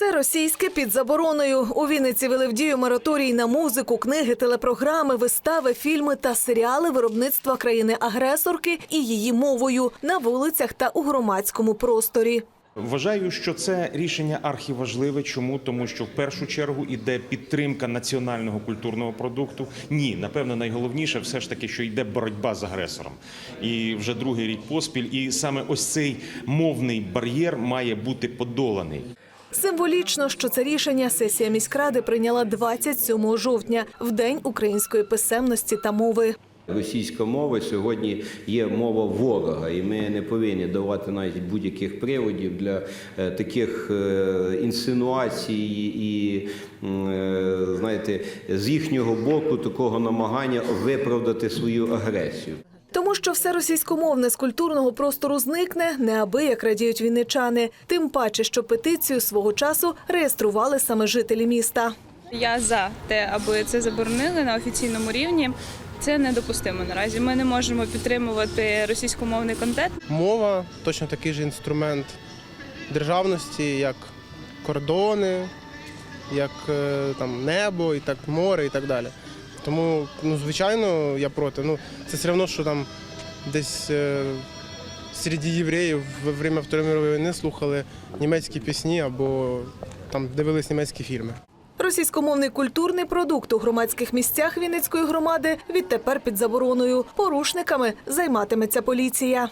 Все російське під забороною. У Вінниці вели в дію мораторій на музику, книги, телепрограми, вистави, фільми та серіали виробництва країни-агресорки і її мовою на вулицях та у громадському просторі. Вважаю, що це рішення архіважливе. Чому? Тому що в першу чергу іде підтримка національного культурного продукту. Ні, напевно, найголовніше все ж таки, що йде боротьба з агресором. І вже другий рік поспіль. І саме ось цей мовний бар'єр має бути подоланий. Символічно, що це рішення сесія міськради прийняла 27 жовтня, в день української писемності та мови. Російська мова сьогодні є мова ворога, і ми не повинні давати навіть будь-яких приводів для е, таких е, інсинуацій і, е, знаєте, з їхнього боку такого намагання виправдати свою агресію. Тому що все російськомовне з культурного простору зникне, неабияк радіють вінничани. Тим паче, що петицію свого часу реєстрували саме жителі міста. Я за те, аби це заборонили на офіційному рівні. Це недопустимо наразі. Ми не можемо підтримувати російськомовний контент. Мова точно такий же інструмент державності, як кордони, як е, там небо, і так море, і так далі. Тому, ну, звичайно, я проти. Ну, це все одно, що там десь е, серед євреїв во время Второї мирової війни слухали німецькі пісні або там дивились німецькі фільми. Російськомовний культурний продукт у громадських місцях Вінницької громади відтепер під забороною. Порушниками займатиметься поліція.